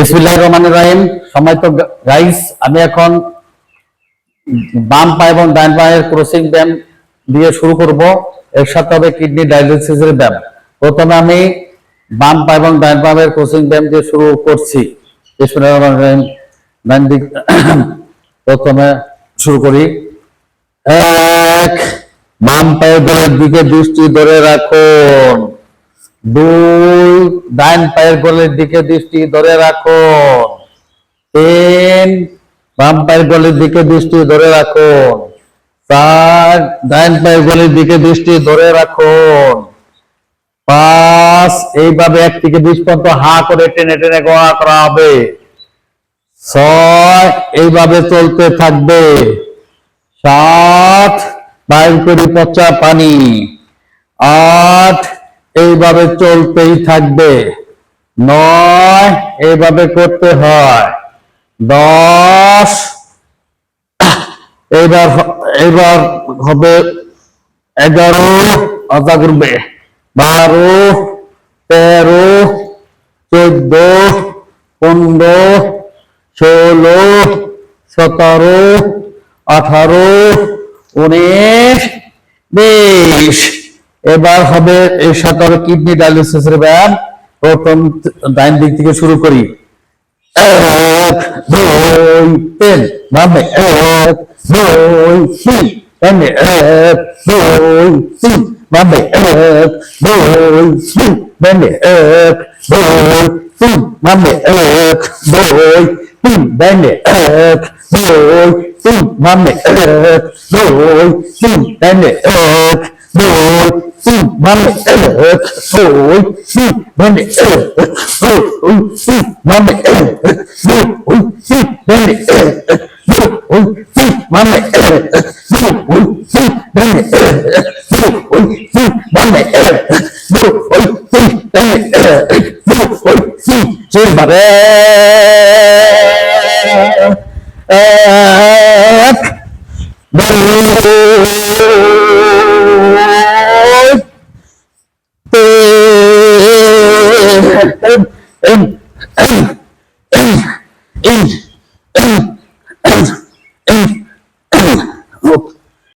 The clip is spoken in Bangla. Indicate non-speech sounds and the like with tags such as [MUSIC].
বিসমিল্লাহ রহমান রাহিম। সম্মানিত গাইস আমি এখন বাম পা এবং ডান পায়ের ক্রসিং ব্যায়াম দিয়ে শুরু করব। এর সাথে হবে কিডনি ডায়ালিসিসের ব্যায়াম। প্রথমে আমি বাম পা এবং ডান পায়ের ক্রসিং ব্যায়াম দিয়ে শুরু করছি। বিসমিল্লাহ রহমান রাহিম। ডান দিক [COUGHS] প্রথমে শুরু করি। এক, বাম পায়ের দিকে দৃষ্টি ধরে রাখুন। দুই ডান পায়ের গোলের দিকে দৃষ্টি ধরে রাখো। তিন, বাম পায়ের গোলের দিকে দৃষ্টি ধরে রাখো। চার, ডান পায়ের গোলের দিকে দৃষ্টি ধরে রাখুন পাঁচ, এইভাবে এক থেকে বিশ পর্যন্ত হা করে টেনে টেনে গোয়া করা হবে। ছয়, এইভাবে চলতে থাকবে। সাত, বাইর করি পচা পানি। আট এইভাবে চলতেই থাকবে। নয়, এইভাবে করতে হয়। দশ, এইবার এইবার হবে এগারো, আদা করবে। বারো, তেরো, চোদ্দ, পনেরো, ষোলো, সতেরো, আঠারো, উনিশ, বিশ। এবার হবে এর সাথে কিডনি ডায়ালিসিসের ব্যায়াম। প্রথম ডাইন দিক থেকে শুরু করি। এক, দুই, তিন। এক, দুই এক দুই এক দুই এক দুই এক, দুই, তিন। এক, দুই, তিন। এক, দুই, তিন। এক দুই তিন বামে এক দুই তিন বামে এক দুই তিন বামে এক দুই তিন বামে এক দুই তিন বামে এক দুই তিন বামে এক দুই তিন বামে এক দুই তিন বামে এক দুই তিন চেম্বারে এক দুই en